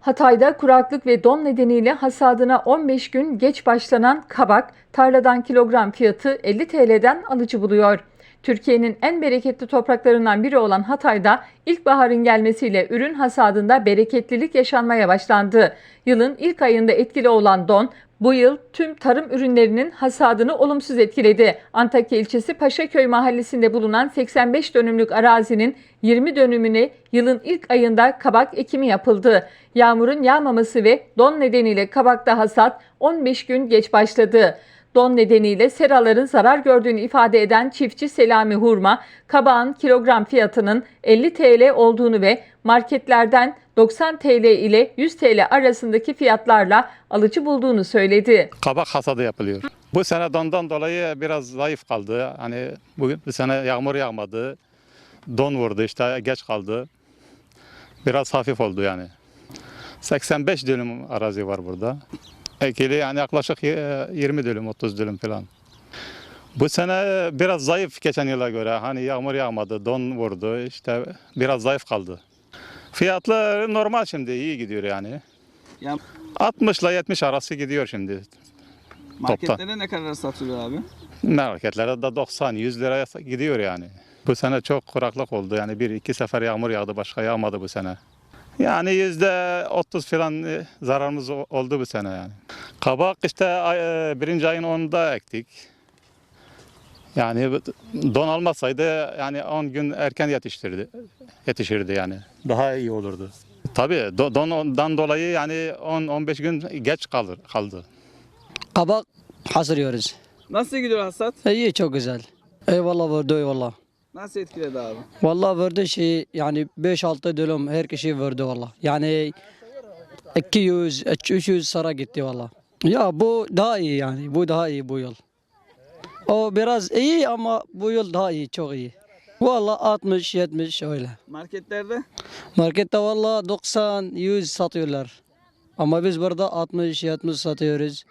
Hatay'da kuraklık ve don nedeniyle hasadına 15 gün geç başlanan kabak tarladan kilogram fiyatı 50 TL'den alıcı buluyor. Türkiye'nin en bereketli topraklarından biri olan Hatay'da ilkbaharın gelmesiyle ürün hasadında bereketlilik yaşanmaya başlandı. Yılın ilk ayında etkili olan don bu yıl tüm tarım ürünlerinin hasadını olumsuz etkiledi. Antakya ilçesi Paşaköy mahallesinde bulunan 85 dönümlük arazinin 20 dönümüne yılın ilk ayında kabak ekimi yapıldı. Yağmurun yağmaması ve don nedeniyle kabakta hasat 15 gün geç başladı. Don nedeniyle seraların zarar gördüğünü ifade eden çiftçi Selami Hurma, kabağın kilogram fiyatının 50 TL olduğunu ve marketlerden 90 TL ile 100 TL arasındaki fiyatlarla alıcı bulduğunu söyledi. kabak hasadı yapılıyor. Bu sene dondan dolayı biraz zayıf kaldı. Hani bugün bu sene yağmur yağmadı. Don vurdu işte geç kaldı. Biraz hafif oldu yani. 85 dönüm arazi var burada. Ekili yani yaklaşık e, 20 dönüm 30 dönüm falan. Bu sene biraz zayıf geçen yıla göre. Hani yağmur yağmadı, don vurdu. işte biraz zayıf kaldı. Fiyatlar normal şimdi iyi gidiyor yani. Ya 60 ile 70 arası gidiyor şimdi. marketlere ne kadar satılıyor abi? Marketlerde de 90-100 liraya gidiyor yani. Bu sene çok kuraklık oldu. Yani bir iki sefer yağmur yağdı başka yağmadı bu sene. Yani yüzde 30 falan e, zararımız oldu bu sene yani. Kabak işte e, birinci ayın 10'unda ektik. Yani don almasaydı yani 10 gün erken yetiştirdi. Yetişirdi yani. Daha iyi olurdu. Tabii do- dondan dolayı yani 10-15 gün geç kalır, kaldı. Kabak hazırlıyoruz. Nasıl gidiyor hasat? İyi çok güzel. Eyvallah verdi eyvallah. Nasıl etkiledi abi? Vallahi verdi şey yani 5-6 dönüm her kişi verdi valla. Yani 200 300 sara gitti valla. Ya bu daha iyi yani. Bu daha iyi bu yıl. O biraz iyi ama bu yıl daha iyi çok iyi. Valla 60 70 öyle. Marketlerde? Markette valla 90 100 satıyorlar. Ama biz burada 60 70 satıyoruz.